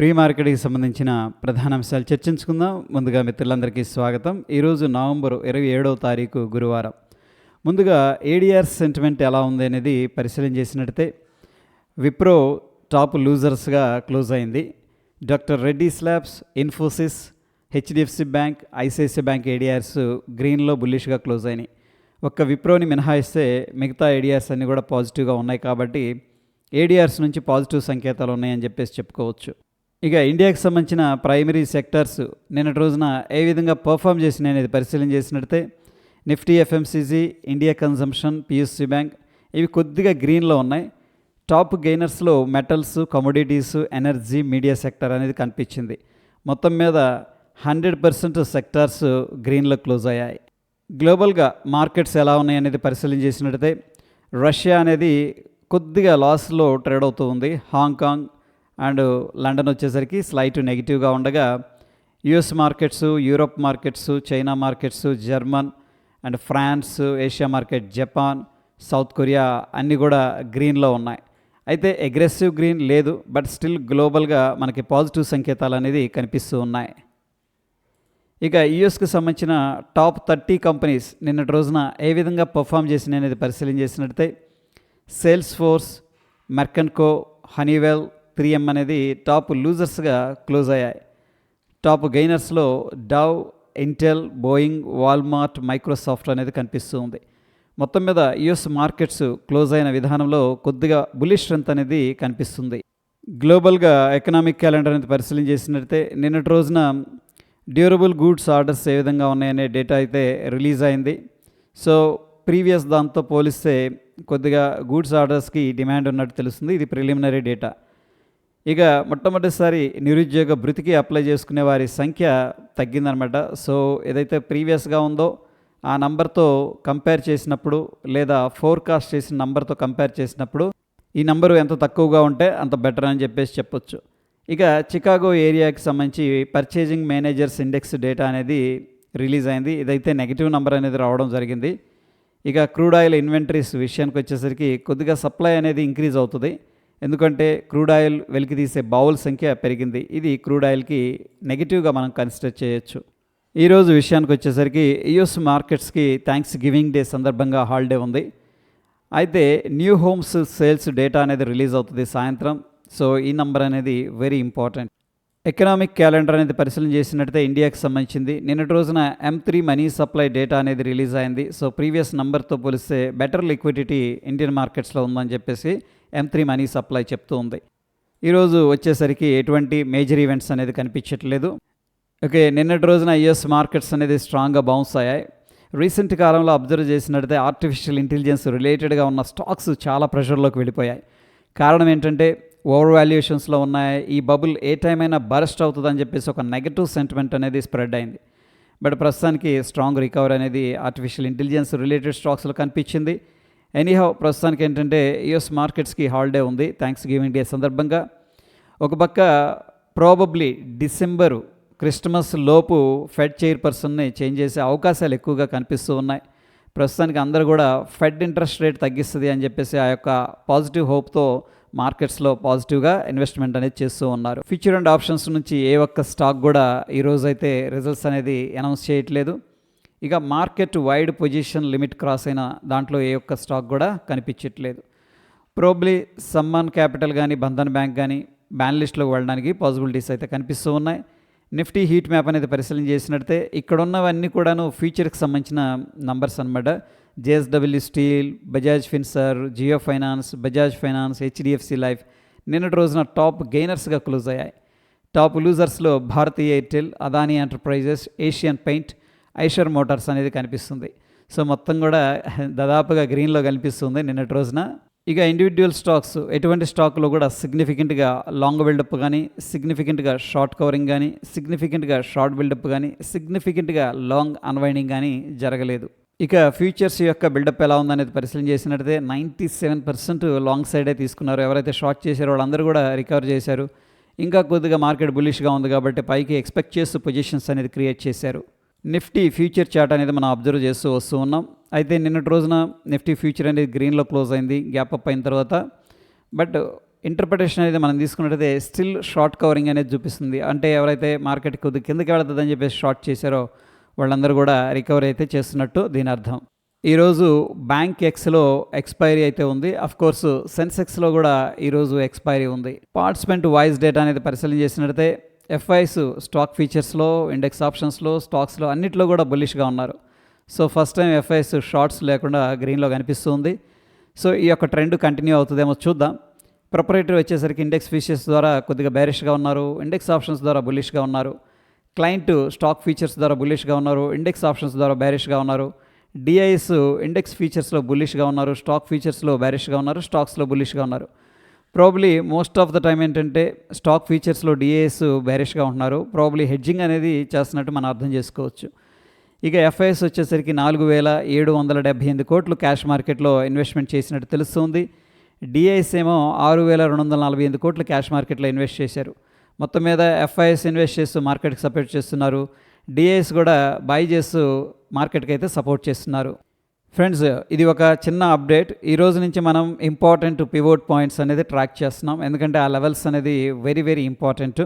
Pre మార్కెట్కి సంబంధించిన ప్రధాన అంశాలు చర్చించుకుందాం. ముందుగా మిత్రులందరికీ స్వాగతం. ఈరోజు నవంబర్ ఇరవై ఏడవ తారీఖు గురువారం. ముందుగా ఏడిఆర్ సెంటిమెంట్ ఎలా ఉంది అనేది పరిశీలన చేసినట్టే విప్రో టాప్ లూజర్స్గా క్లోజ్ అయింది. Doctor Reddy labs Infosys HDFC bank ICICI bank ADRs గ్రీన్లో బుల్లిష్గా క్లోజ్ అయినాయి. ఒక్క విప్రోని మినహాయిస్తే మిగతా ఏడిఆర్స్ అన్నీ కూడా పాజిటివ్గా ఉన్నాయి కాబట్టి ఏడిఆర్స్ నుంచి పాజిటివ్ సంకేతాలు ఉన్నాయని చెప్పేసి చెప్పుకోవచ్చు. ఇక ఇండియాకి సంబంధించిన ప్రైమరీ సెక్టర్స్ నిన్నటి రోజున ఏ విధంగా పర్ఫామ్ చేసినాయి అనేది పరిశీలన చేసినట్టే Nifty FMCG India consumption PSC bank ఇవి కొద్దిగా గ్రీన్లో ఉన్నాయి. Top గెయినర్స్లో metals commodities energy media sector అనేది కనిపించింది. మొత్తం మీద హండ్రెడ్ పర్సెంట్ సెక్టార్స్ గ్రీన్లో క్లోజ్ అయ్యాయి. గ్లోబల్గా మార్కెట్స్ ఎలా ఉన్నాయి అనేది పరిశీలన చేసినట్టయితే రష్యా అనేది కొద్దిగా లాస్లో ట్రేడ్ అవుతూ ఉంది. హాంకాంగ్ అండ్ లండన్ వచ్చేసరికి స్లైట్ నెగిటివ్గా ఉండగా US markets Europe markets China markets German and France Asia market Japan South Korea అన్నీ కూడా గ్రీన్లో ఉన్నాయి. అయితే అగ్రెసివ్ గ్రీన్ లేదు బట్ స్టిల్ గ్లోబల్గా మనకి పాజిటివ్ సంకేతాలు అనేది కనిపిస్తూ ఉన్నాయి. ఇక యుఎస్కి సంబంధించిన టాప్ థర్టీ కంపెనీస్ నిన్నటి రోజున ఏ విధంగా పర్ఫామ్ చేసినాయి అనేది పరిశీలన చేసినట్టయితే సేల్స్ ఫోర్స్ మెర్కన్కో హనీవెల్ త్రీ ఎం అనేది టాప్ లూజర్స్గా క్లోజ్ అయ్యాయి. Top గెయినర్స్లో Dow Intel Boeing Walmart Microsoft అనేది కనిపిస్తూ ఉంది. మొత్తం మీద యుఎస్ మార్కెట్స్ క్లోజ్ అయిన విధానంలో కొద్దిగా బులిష్ స్ట్రెంత్ అనేది కనిపిస్తుంది. గ్లోబల్గా ఎకనామిక్ క్యాలెండర్ అనేది పరిశీలన చేసినట్టయితే నిన్నటి రోజున డ్యూరబుల్ గూడ్స్ ఆర్డర్స్ ఏ విధంగా ఉన్నాయనే డేటా అయితే రిలీజ్ అయింది. సో ప్రీవియస్ దాంతో పోలిస్తే కొద్దిగా గూడ్స్ ఆర్డర్స్కి డిమాండ్ ఉన్నట్టు తెలుస్తుంది. ఇది ప్రిలిమినరీ డేటా. ఇక మొట్టమొదటిసారి నిరుద్యోగ భృతికి అప్లై చేసుకునే వారి సంఖ్య తగ్గిందనమాట. సో ఏదైతే ప్రీవియస్గా ఉందో ఆ నంబర్తో కంపేర్ చేసినప్పుడు లేదా ఫోర్కాస్ట్ చేసిన నంబర్తో కంపేర్ చేసినప్పుడు ఈ నంబరు ఎంత తక్కువగా ఉంటే అంత బెటర్ అని చెప్పేసి చెప్పొచ్చు. ఇక చికాగో ఏరియాకి సంబంధించి పర్చేజింగ్ మేనేజర్స్ ఇండెక్స్ డేటా అనేది రిలీజ్ అయింది. ఇదైతే నెగిటివ్ నెంబర్ అనేది రావడం జరిగింది. ఇక క్రూడ్ ఆయిల్ ఇన్వెంటరీస్ విషయానికి వచ్చేసరికి కొద్దిగా సప్లై అనేది ఇంక్రీజ్ అవుతుంది. ఎందుకంటే క్రూడ్ ఆయిల్ వెలికితీసే బౌల్ బావుల సంఖ్య పెరిగింది. ఇది క్రూడ్ ఆయిల్కి నెగిటివ్గా మనం కన్సిడర్ చేయొచ్చు. ఈరోజు విషయానికి వచ్చేసరికి యుఎస్ మార్కెట్స్కి థ్యాంక్స్ గివింగ్ డే సందర్భంగా హాలిడే ఉంది. అయితే న్యూ హోమ్స్ సేల్స్ డేటా అనేది రిలీజ్ అవుతుంది సాయంత్రం. సో ఈ నంబర్ అనేది వెరీ ఇంపార్టెంట్. ఎకనామిక్ క్యాలెండర్ అనేది పరిశీలన చేసినట్టయితే ఇండియాకి సంబంధించింది. నిన్నటి రోజున M three money supply data అనేది రిలీజ్ అయింది. సో ప్రీవియస్ నంబర్తో పోలిస్తే బెటర్ లిక్విడిటీ ఇండియన్ మార్కెట్స్లో ఉందని చెప్పేసి ఎం త్రీ మనీ సప్లై చెప్తూ ఉంది. ఈరోజు వచ్చేసరికి ఎటువంటి మేజర్ ఈవెంట్స్ అనేది కనిపించట్లేదు. ఓకే నిన్నటి రోజున యుఎస్ మార్కెట్స్ అనేది స్ట్రాంగ్గా బౌన్స్ అయ్యాయి. రీసెంట్ కాలంలో అబ్జర్వ్ చేసినట్టయితే ఆర్టిఫిషియల్ ఇంటెలిజెన్స్ రిలేటెడ్గా ఉన్న స్టాక్స్ చాలా ప్రెషర్లోకి వెళ్ళిపోయాయి. కారణం ఏంటంటే ఓవర్ వాల్యుయేషన్స్లో ఉన్నాయి. ఈ బబుల్ ఏ టైం అయినా బరస్ట్ అవుతుందని చెప్పేసి ఒక నెగటివ్ సెంటిమెంట్ అనేది స్ప్రెడ్ అయింది. బట్ ప్రస్తుతానికి స్ట్రాంగ్ రికవరీ అనేది ఆర్టిఫిషియల్ ఇంటెలిజెన్స్ రిలేటెడ్ స్టాక్స్లో కనిపించింది. ఎనీహౌ ప్రస్తుతానికి ఏంటంటే యుఎస్ మార్కెట్స్కి హాలిడే ఉంది. థ్యాంక్స్ గివింగ్ డే సందర్భంగా. ఒక పక్క ప్రాబబ్లీ డిసెంబరు క్రిస్టమస్ లోపు ఫెడ్ చైర్పర్సన్ని చేంజ్ చేసే అవకాశాలు ఎక్కువగా కనిపిస్తూ ఉన్నాయి. ప్రస్తుతానికి అందరూ కూడా ఫెడ్ ఇంట్రెస్ట్ రేట్ తగ్గిస్తుంది అని చెప్పేసి ఆ యొక్క పాజిటివ్ హోప్తో మార్కెట్స్లో పాజిటివ్గా ఇన్వెస్ట్మెంట్ అనేది చేస్తూ ఉన్నారు. ఫ్యూచర్ అండ్ ఆప్షన్స్ నుంచి ఏ ఒక్క స్టాక్ కూడా ఈరోజైతే అయితే రిజల్ట్స్ అనేది అనౌన్స్ చేయట్లేదు. ఇక market wide position limit cross అయిన దాంట్లో ఏ ఒక్క స్టాక్ కూడా కనిపించట్లేదు. ప్రోబ్లీ సమ్మాన్ క్యాపిటల్ కానీ బంధన్ బ్యాంక్ కానీ బ్యాన్ లిస్ట్లోకి వెళ్ళడానికి పాసిబిలిటీస్ అయితే కనిపిస్తూ ఉన్నాయి. నిఫ్టీ హీట్ మ్యాప్ అనేది పరిశీలన చేసినట్టయితే ఇక్కడ ఉన్నవన్నీ కూడాను ఫ్యూచర్కి సంబంధించిన నంబర్స్ అనమాట JSW steel Bajaj Finserv Jio finance Bajaj finance HDFC life నిన్నటి రోజున టాప్ గెయినర్స్గా క్లోజ్ అయ్యాయి top లూజర్స్లో Bharti Airtel Adani enterprises Asian paint Eicher motors అనేది కనిపిస్తుంది. సో మొత్తం కూడా దాదాపుగా గ్రీన్లో కనిపిస్తుంది నిన్నటి రోజున. ఇక ఇండివిజువల్ స్టాక్స్ ఎటువంటి స్టాక్లో కూడా సిగ్నిఫికెంట్గా లాంగ్ బిల్డప్ కానీ సిగ్నిఫికెంట్గా షార్ట్ కవరింగ్ కానీ సిగ్నిఫికెంట్గా షార్ట్ బిల్డప్ కానీ సిగ్నిఫికెంట్గా లాంగ్ అన్వైండింగ్ కానీ జరగలేదు. ఇక ఫ్యూచర్స్ యొక్క బిల్డప్ ఎలా ఉందనేది పరిశీలన చేసినట్టయితే నైంటీ సెవెన్ పర్సెంట్ లాంగ్ సైడే తీసుకున్నారు. ఎవరైతే షార్ట్ చేశారో వాళ్ళందరూ కూడా రికవర్ చేశారు. ఇంకా కొద్దిగా మార్కెట్ బులిష్గా ఉంది కాబట్టి పైకి ఎక్స్పెక్ట్ చేస్తూ పొజిషన్స్ అనేది క్రియేట్ చేశారు. నిఫ్టీ ఫ్యూచర్ చార్ట్ అనేది మనం అబ్జర్వ్ చేస్తూ వస్తూ ఉన్నాం. అయితే నిన్నటి రోజున నిఫ్టీ ఫ్యూచర్ అనేది గ్రీన్లో క్లోజ్ అయింది గ్యాప్ అప్ అయిన తర్వాత. బట్ ఇంటర్ప్రిటేషన్ అనేది మనం తీసుకున్నట్టయితే స్టిల్ షార్ట్ కవరింగ్ అనేది చూపిస్తుంది. అంటే ఎవరైతే మార్కెట్ కొద్ది కిందకి వెళుతుందని చెప్పేసి షార్ట్ చేశారో వాళ్ళందరూ కూడా రికవరీ అయితే చేస్తున్నట్టు దీని అర్థం. ఈరోజు బ్యాంక్ ఎక్స్లో ఎక్స్పైరీ అయితే ఉంది. అఫ్ కోర్స్ సెన్సెక్స్లో కూడా ఈరోజు ఎక్స్పైరీ ఉంది. పార్టిసిపెంట్ వాయిస్ డేటా అనేది పరిశీలన చేసినట్లయితే ఎఫ్ఐస్ స్టాక్ ఫీచర్స్లో ఇండెక్స్ ఆప్షన్స్లో స్టాక్స్లో అన్నిట్లో కూడా బుల్లిష్గా ఉన్నారు. So first time FIs shorts లేకుండా గ్రీన్లో కనిపిస్తుంది. సో ఈ యొక్క ట్రెండ్ కంటిన్యూ అవుతుందేమో చూద్దాం. ప్రొపరేటరీ వచ్చేసరికి ఇండెక్స్ ఫీచర్స్ ద్వారా కొద్దిగా బేరిష్గా ఉన్నారు. ఇండెక్స్ ఆప్షన్స్ ద్వారా బుల్లిష్గా ఉన్నారు. క్లయింట్ స్టాక్ ఫీచర్స్ ద్వారా బుల్లిష్గా ఉన్నారు ఇండెక్స్ ఆప్షన్స్ ద్వారా బ్యారిష్గా ఉన్నారు డిఐఎస్ ఇండెక్స్ ఫీచర్స్లో బుల్లిష్గా ఉన్నారు స్టాక్ ఫీచర్స్లో బ్యారిష్గా ఉన్నారు స్టాక్స్లో బుల్లిష్గా ఉన్నారు. Probably most of the time ఏంటంటే స్టాక్ ఫీచర్స్లో డిఏఎస్ బ్యారిష్గా ఉంటున్నారు. ప్రాబ్లీ హెడ్జింగ్ అనేది చేస్తున్నట్టు మనం అర్థం చేసుకోవచ్చు. ఇక ఎఫ్ఐఎస్ వచ్చేసరికి నాలుగు వేల ఏడు వందల డెబ్బై ఎనిమిది కోట్లు క్యాష్ మార్కెట్లో ఇన్వెస్ట్మెంట్ చేసినట్టు తెలుస్తుంది. డిఐఎస్ ఏమో ఆరు వేల రెండు వందల నలభై ఎనిమిది కోట్లు క్యాష్ మార్కెట్లో ఇన్వెస్ట్ చేశారు. మొత్తం మీద ఎఫ్ఐఎస్ ఇన్వెస్ట్ చేస్తూ మార్కెట్కి సపోర్ట్ చేస్తున్నారు. డిఐఎస్ కూడా బై చేస్తూ మార్కెట్కి అయితే సపోర్ట్ చేస్తున్నారు. ఫ్రెండ్స్ ఇది ఒక చిన్న అప్డేట్ ఈ రోజు నుంచి మనం ఇంపార్టెంట్ పివోట్ పాయింట్స్ అనేది ట్రాక్ చేస్తున్నాం. ఎందుకంటే ఆ లెవెల్స్ అనేది వెరీ వెరీ ఇంపార్టెంట్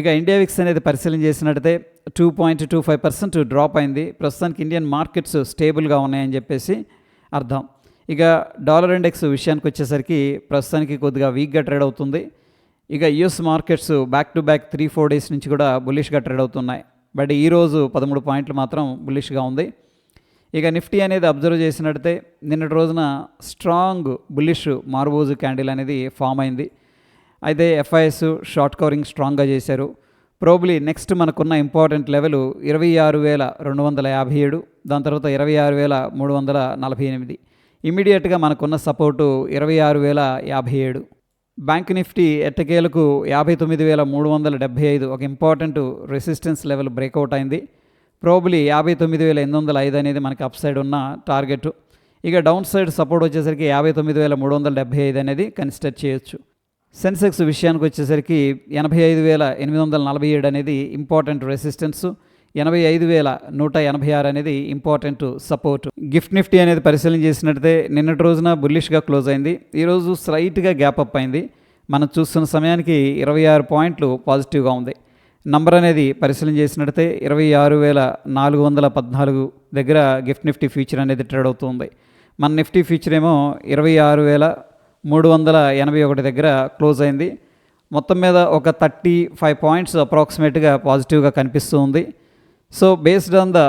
ఇక ఇండియా విక్స్ అనేది పరిశీలన చేసినట్టయితే two point two five percent drop అయింది. ప్రస్తుతానికి ఇండియన్ మార్కెట్స్ స్టేబుల్గా ఉన్నాయని చెప్పేసి అర్థం. ఇక డాలర్ ఇండెక్స్ విషయానికి వచ్చేసరికి ప్రస్తుతానికి కొద్దిగా వీక్గా ట్రేడ్ అవుతుంది. ఇక US markets back to back three four days నుంచి కూడా బుల్లిష్గా ట్రేడ్ అవుతున్నాయి. బట్ ఈరోజు పదమూడు పాయింట్లు మాత్రం బుల్లిష్గా ఉంది. ఇక నిఫ్టీ అనేది అబ్జర్వ్ చేసినట్టే నిన్నటి రోజున స్ట్రాంగ్ బుల్లిష్ మార్బోజు క్యాండిల్ అనేది ఫామ్ అయింది. అయితే ఎఫ్ఐఎస్ షార్ట్ కవరింగ్ స్ట్రాంగ్గా చేశారు. ప్రోబ్లీ నెక్స్ట్ మనకున్న ఇంపార్టెంట్ లెవెల్ ఇరవై ఆరు వేల రెండు వందల యాభై ఏడు దాని తర్వాత ఇరవై ఆరు వేల మూడు వందల నలభై ఎనిమిది. ఇమీడియట్గా మనకున్న సపోర్టు ఇరవై ఆరు వేల యాభై ఏడు. బ్యాంక్ నిఫ్టీ ఎట్టకేలకు యాభై తొమ్మిది వేల మూడు వందల డెబ్బై ఐదు ఒక ఇంపార్టెంట్ రెసిస్టెన్స్ లెవెల్ బ్రేక్అవుట్ అయింది. ప్రోబ్లీ యాభై తొమ్మిది వేల ఎనిమిది వందల ఐదు అనేది మనకి అప్ సైడ్ ఉన్న టార్గెట్. ఇక డౌన్ సైడ్ సపోర్ట్ వచ్చేసరికి యాభై తొమ్మిది వేల మూడు వందల డెబ్బై ఐదు అనేది కన్సిడర్ చేయొచ్చు. సెన్సెక్స్ విషయానికి వచ్చేసరికి ఎనభై ఐదు వేల ఎనిమిది వందల నలభై ఏడు అనేది ఇంపార్టెంట్ రెసిస్టెన్స్. ఎనభై ఐదు వేల నూట ఎనభై ఆరు అనేది ఇంపార్టెంట్ సపోర్ట్ గిఫ్ట్ నిఫ్టీ అనేది పరిశీలన చేసినట్టయితే నిన్నటి రోజున బుల్లిష్గా క్లోజ్ అయింది. ఈరోజు స్లైట్గా గ్యాప్ అప్ అయింది. మనం చూస్తున్న సమయానికి ఇరవై ఆరు పాయింట్లు పాజిటివ్గా ఉంది. నంబర్ అనేది పరిశీలన చేసినట్టయితే ఇరవై ఆరు వేల నాలుగు వందల పద్నాలుగు దగ్గర గిఫ్ట్ నిఫ్టీ ఫ్యూచర్ అనేది ట్రేడ్ అవుతుంది. మన నిఫ్టీ ఫ్యూచర్ ఏమో ఇరవై ఆరు వేల మూడు వందల ఎనభై ఒకటి దగ్గర క్లోజ్ అయింది. మొత్తం మీద ఒక థర్టీ ఫైవ్ పాయింట్స్ అప్రాక్సిమేట్గా పాజిటివ్గా కనిపిస్తూ ఉంది. So based on the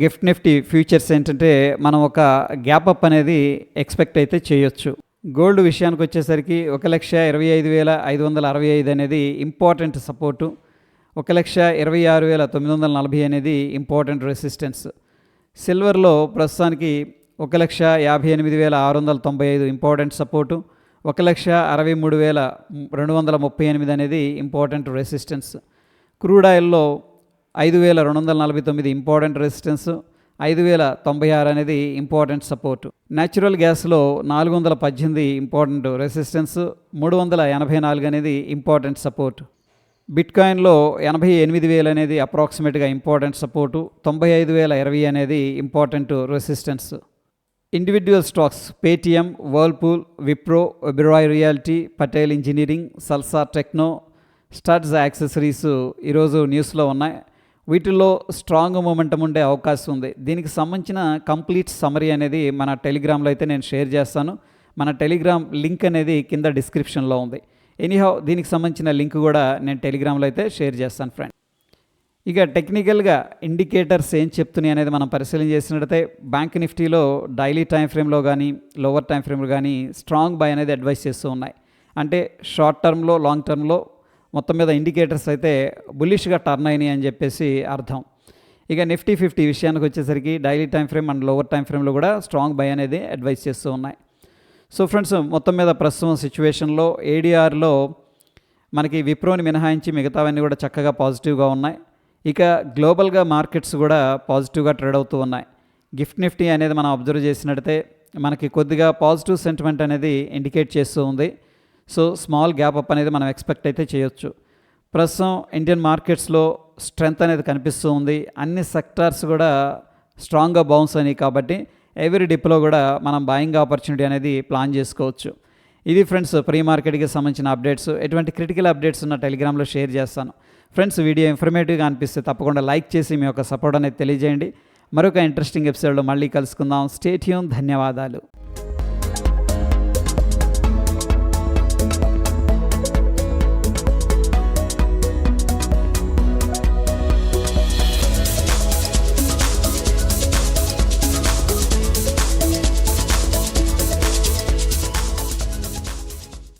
gift Nifty futures ఏంటంటే మనం ఒక గ్యాప్ అప్ అనేది ఎక్స్పెక్ట్ అయితే చేయొచ్చు. గోల్డ్ విషయానికి వచ్చేసరికి ఒక లక్ష ఇరవై ఐదు వేల ఐదు వందల అరవై ఐదు అనేది ఇంపార్టెంట్ సపోర్టు ఒక లక్ష ఇరవై ఆరు వేల తొమ్మిది వందల నలభై అనేది ఇంపార్టెంట్ రెసిస్టెన్స్ సిల్వర్లో ప్రస్తుతానికి ఒక లక్ష యాభై ఎనిమిది వేల ఆరు వందల తొంభై ఐదు ఇంపార్టెంట్ సపోర్టు ఒక లక్ష అరవై మూడు వేల రెండు వందల ముప్పై ఎనిమిది అనేది ఇంపార్టెంట్ రెసిస్టెన్స్ క్రూడ్ ఆయిల్లో ఐదు వేల రెండు వందల నలభై తొమ్మిది ఇంపార్టెంట్ రెసిస్టెన్స్ ఐదు వేల తొంభై ఆరు అనేది ఇంపార్టెంట్ సపోర్ట్. న్యాచురల్ గ్యాస్లో నాలుగు వందల పద్దెనిమిది ఇంపార్టెంట్ రెసిస్టెన్స్ మూడు వందల ఎనభై నాలుగు అనేది ఇంపార్టెంట్ సపోర్ట్. బిట్కాయిన్లో ఎనభై ఎనిమిది వేలు అనేది అప్రాక్సిమేట్గా ఇంపార్టెంట్ సపోర్టు తొంభై ఐదు వేల ఇరవై అనేది important resistance. Individual stocks Paytm Whirlpool Wipro Oberoi realty Patel engineering Salasar techno starts accessories ఈరోజు న్యూస్లో ఉన్నాయి. వీటిల్లో స్ట్రాంగ్ మూమెంటం ఉండే అవకాశం ఉంది. దీనికి సంబంధించిన కంప్లీట్ సమరీ అనేది మన టెలిగ్రామ్లో అయితే నేను షేర్ చేస్తాను. మన టెలిగ్రామ్ లింక్ అనేది కింద డిస్క్రిప్షన్లో ఉంది. ఎనీహౌ దీనికి సంబంధించిన లింక్ కూడా నేను టెలిగ్రామ్లో అయితే షేర్ చేస్తాను ఫ్రెండ్ ఇక టెక్నికల్గా ఇండికేటర్స్ ఏం చెప్తున్నాయి అనేది మనం పరిశీలన చేసినట్టయితే బ్యాంక్ నిఫ్టీలో డైలీ టైం ఫ్రేమ్లో కానీ లోవర్ టైం ఫ్రేమ్లో కానీ స్ట్రాంగ్ బై అనేది అడ్వైస్ చేస్తూ ఉన్నాయి. అంటే షార్ట్ టర్మ్లో లాంగ్ టర్మ్లో మొత్తం మీద ఇండికేటర్స్ అయితే బుల్లిష్గా టర్న్ అయినాయి అని చెప్పేసి అర్థం. ఇక నిఫ్టీ ఫిఫ్టీ విషయానికి వచ్చేసరికి daily time frame and lower time ఫ్రేమ్లో కూడా స్ట్రాంగ్ బై అనేది అడ్వైస్ చేస్తూ ఉన్నాయి. సో ఫ్రెండ్స్ మొత్తం మీద ప్రస్తుతం సిచ్యువేషన్లో ఏడీఆర్లో మనకి విప్రోని మినహాయించి మిగతావన్నీ కూడా చక్కగా పాజిటివ్గా ఉన్నాయి. ఇక గ్లోబల్గా మార్కెట్స్ కూడా పాజిటివ్గా ట్రేడ్ అవుతూ ఉన్నాయి. గిఫ్ట్ నిఫ్టీ అనేది మనం అబ్జర్వ్ చేసినట్టయితే మనకి కొద్దిగా పాజిటివ్ సెంటిమెంట్ అనేది ఇండికేట్ చేస్తూ ఉంది. సో స్మాల్ గ్యాప్ అప్ అనేది మనం ఎక్స్పెక్ట్ అయితే చేయొచ్చు. ప్రస్తుతం ఇండియన్ మార్కెట్స్లో స్ట్రెంగ్త్ అనేది కనిపిస్తూ ఉంది. అన్ని సెక్టార్స్ కూడా స్ట్రాంగ్గా బౌన్స్ అయినాయి కాబట్టి ఎవ్రీ డిప్లో కూడా మనం బాయింగ్ ఆపర్చునిటీ అనేది ప్లాన్ చేసుకోవచ్చు. ఇది ఫ్రెండ్స్ ప్రీ మార్కెట్కి సంబంధించిన అప్డేట్స్. ఎటువంటి క్రిటికల్ అప్డేట్స్ ఉన్న టెలిగ్రామ్లో షేర్ చేస్తాను. ఫ్రెండ్స్ వీడియో ఇన్ఫర్మేటివ్గా అనిపిస్తే తప్పకుండా లైక్ చేసి మీ యొక్క సపోర్ట్ అనేది తెలియజేయండి. మరొక ఇంట్రెస్టింగ్ ఎపిసోడ్లో మళ్ళీ కలుసుకుందాం. స్టేట్యూన్ ధన్యవాదాలు.